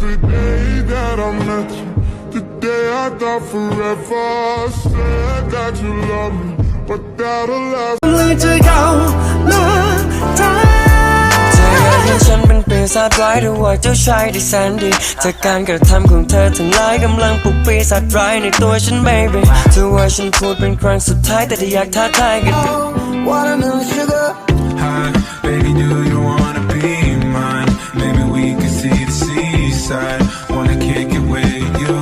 the day that I met you, the day I thought forever. Said that you love me, but that'll last. เลยจเก่ามาทาเธอเยากให้ฉันเป็นปีศาจร้ายหรืว่าเจ้าชายที่แสนดีจากการกระทำของเธอทั้งหลายกำลังปลุกปีศาจร้ายในตัวฉัน baby เธอว่าฉันพูดเป็นครั้งสุดท้ายแต่ถ้าอยากท้าทายกัน Watermelon sugar seaside. Wanna kick it with you.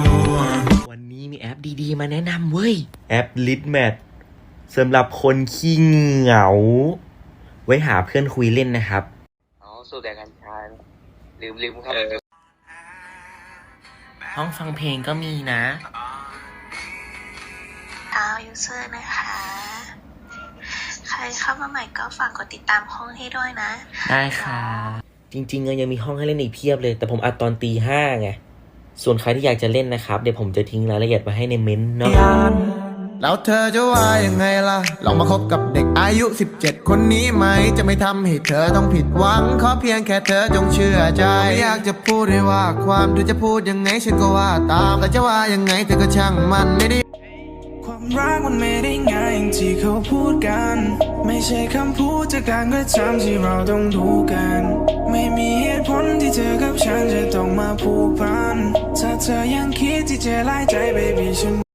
uh. วันนี้มีแอปดีๆ มาแนะนำเว้ย แอป l i t m a t สำหรับคนขี้เหงา ไว้หาเพื่อนคุยเล่นนะครับ อ๋อ สูบแต่กัญชาลืมลืมครับ ห้องฟังเพลงก็มีนะดาวยูเซอร์นะคะ ใครเข้ามาใหม่ก็ฝากกดติดตามห้องให้ด้วยนะ ได้ค่ะ จริงๆเยังมีห้องให้เล่นอีกเพียบเลย แต่ผมอัดตอนตีห้าไง ส่วนใครที่อยากจะเล่นนะครับ เดี๋ยวผมจะทิ้งรายละเอียดไว้ให้ในเม้นต์เนาะแล้วเธอจะว่ายังไงล่ะ ลองมาคบกับเด็กอายุ 17 คนนี้ไหม จะไม่ทำให้เธอต้องผิดหวัง ขอเพียงแค่เธอจงเชื่อใจ ไม่อยากจะพูดให้ว่าความเธอจะพูดยังไงฉันก็ว่าตามแต่จะว่ายังไงเธอก็ช่างมันไม่ได้ ความรักมันไม่ได้ง่ายอย่างที่เขาพูดกัน ไม่ใช่คำพูดจากการกระทำที่เราต้องดูกัน ไม่มีเหตุผลที่เธอกับฉันจะต้องมาผูกพัน ถ้าเธอยังคิดที่จะไล่ใจ baby ฉัน